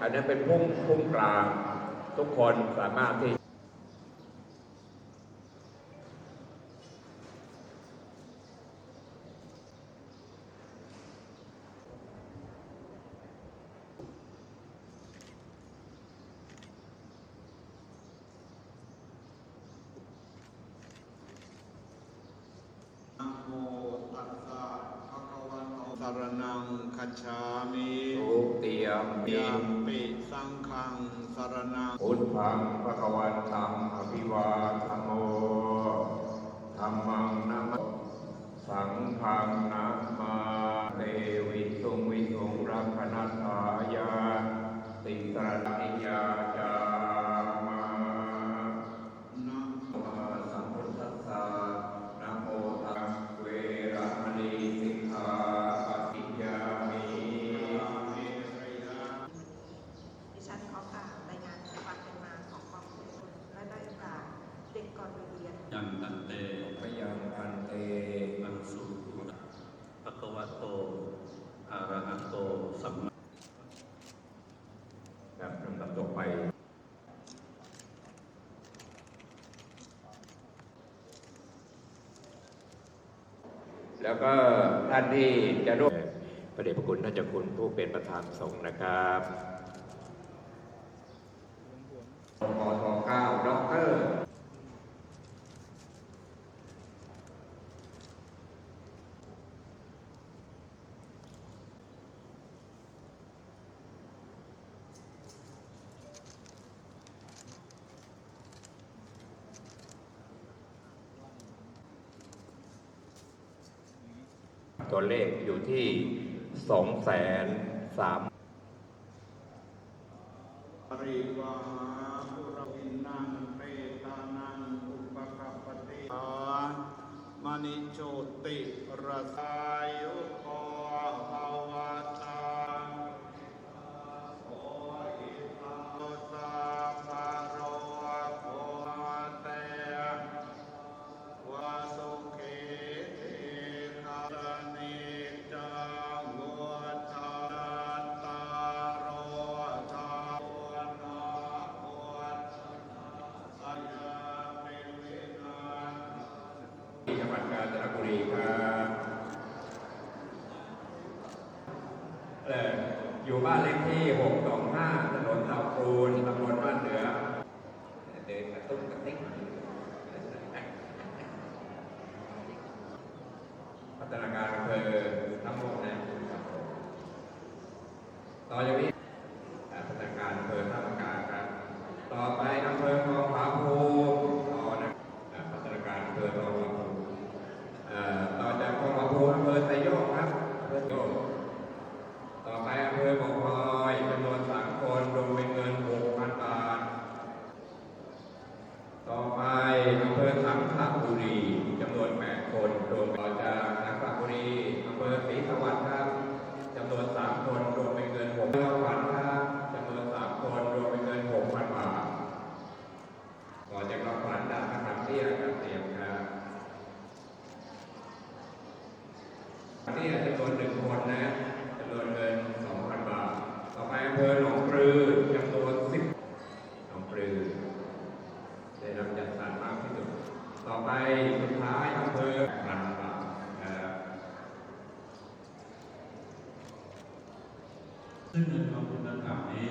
อันนั้นเป็นพุ่งพุ่งกลาง ทุกคนสามารถที่ นะโมตัสสะภะคะวะโต สารนังคัจฉามิทุเตียมมียามปิสังฆังสารนังพุทธังพระกวันตังอภิวาทโมธรรมังนัมสังฆังนัมมา วัยเรียนยังตันเตพยังพันเตมังสุภะคะวะโตอะระหะโตสัมมาแบบลำดับต่อไปแล้วก็ท่านที่จะร่วมพระเดชพระคุณท่านเจ้าคุณผู้เป็นประธานสงฆ์นะครับปทเก้าด็อกเตอร์ ตัวเลขอยู่ที่สองแสนสามปริวาหาปุรวินังเปตานังอุปกัปติมณิโชติรสา บุรีครับอยู่บ้านเลขที่ 625 ถนนเตาปูนตำบลบ้านเหนือ เดินกระตุ้นกระติ๊กพัฒนาการอำเภอทั้งหมดนะครับต่อจากนี้พัฒนาการอำเภอท่ามกาครับ ต่อไปอำเภอทองผาภูมิต่อนะอ่าพัฒนาการอำเภอทองผาภูมิเอ่อต่อจากทองผาภูมิอำเภอไซโยกครับอำเภอไซโยก ต่อไปอำเภอบ่อพลอยจำนวนสามคนรวมเป็นเงิน 6,000 บาท ต่อไปอำเภอสังขบุรีจำนวน 8 คนรวมต่อจากสังขบุรีอำเภอศรีสวัสดิ์ครับจำนวน 3 คนรวมเป็นเงิน6,000บาทครับจำนวน 3 คนรวมเป็นเงิน 6,000 บาทต่อจากเราขวัญดาบมะขามเตี้ยกับเรียมครับ ท้ายอำเภอพันบาทซึ่งเงินกองทุนดังกล่าวนี้